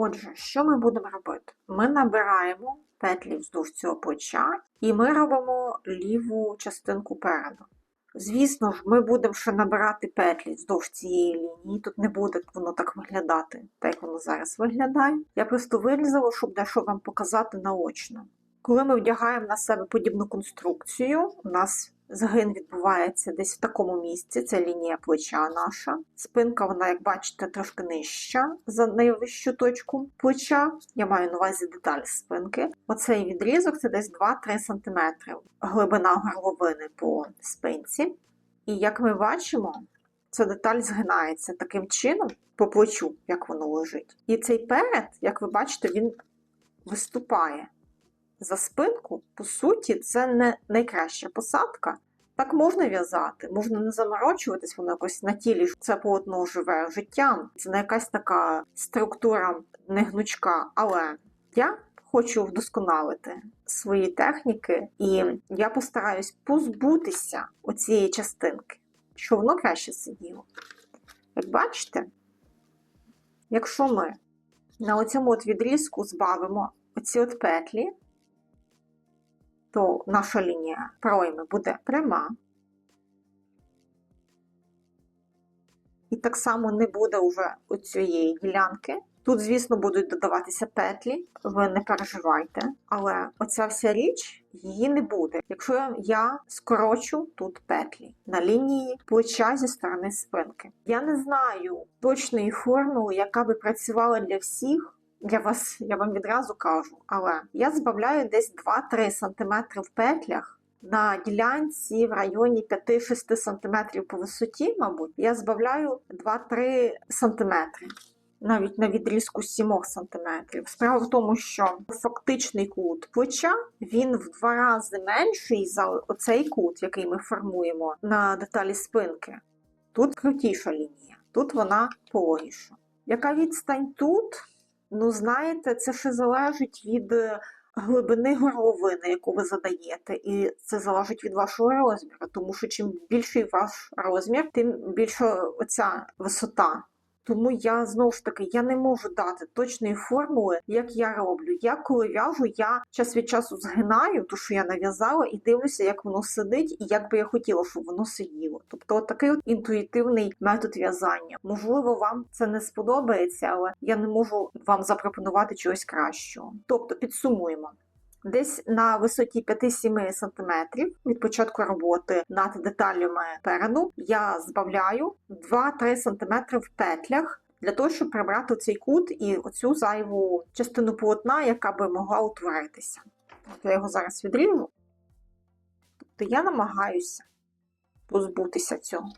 Отже, що ми будемо робити? Ми набираємо петлі вздовж цього плеча і ми робимо ліву частинку переду. Звісно ж, ми будемо ще набирати петлі вздовж цієї лінії. Тут не буде воно так виглядати, так як воно зараз виглядає. Я просто вирізала, щоб дещо вам показати наочно. Коли ми вдягаємо на себе подібну конструкцію, у нас згин відбувається десь в такому місці, це лінія плеча наша. Спинка, вона, як бачите, трошки нижча за найвищу точку плеча. Я маю на увазі деталь спинки. Оцей відрізок це десь 2-3 см глибина горловини по спинці. І як ми бачимо, ця деталь згинається таким чином по плечу, як воно лежить. І цей перед, як ви бачите, він виступає за спинку, по суті, це не найкраща посадка. Так можна в'язати, можна не заморочуватись, воно якось на тілі це полотно живе життям. Це не якась така структура не гнучка. Але я хочу вдосконалити свої техніки, і я постараюсь позбутися оцієї частинки, щоб воно краще сиділо. Як бачите, якщо ми на оцьому от відрізку збавимо оці от петлі, то наша лінія пройми буде пряма. І так само не буде вже оцієї ділянки. Тут, звісно, будуть додаватися петлі, ви не переживайте, але оця вся річ її не буде, якщо я скорочу тут петлі на лінії плеча зі сторони спинки. Я не знаю точної формули, яка би працювала для всіх. Для вас я вам відразу кажу, але я збавляю десь 2-3 см в петлях на ділянці в районі 5-6 см по висоті, мабуть, я збавляю 2-3 см. Навіть на відрізку 7 см. Справа в тому, що фактичний кут плеча він в два рази менший за оцей кут, який ми формуємо на деталі спинки. Тут крутіша лінія, тут вона пологіша. Яка відстань тут? Ну, знаєте, це ще залежить від е, глибини горловини, яку ви задаєте, і це залежить від вашого розміру, тому що чим більший ваш розмір, тим більша оця висота. Тому я знову ж таки я не можу дати точної формули, як я роблю. Я коли в'яжу, я час від часу згинаю, ту, що я нав'язала, і дивлюся, як воно сидить, і як би я хотіла, щоб воно сиділо. Тобто, от такий от інтуїтивний метод в'язання. Можливо, вам це не сподобається, але я не можу вам запропонувати чогось кращого. Тобто, підсумуємо. Десь на висоті 5-7 см від початку роботи над деталями переду я збавляю 2-3 см в петлях для того, щоб прибрати цей кут і оцю зайву частину полотна, яка би могла утворитися. От я його зараз відріжу. Тобто я намагаюся позбутися цього.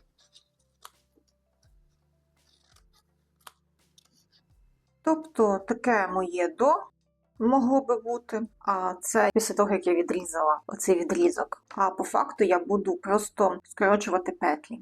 Тобто таке моє до могло би бути. А це після того, як я відрізала оцей відрізок. А по факту я буду просто скорочувати петлі.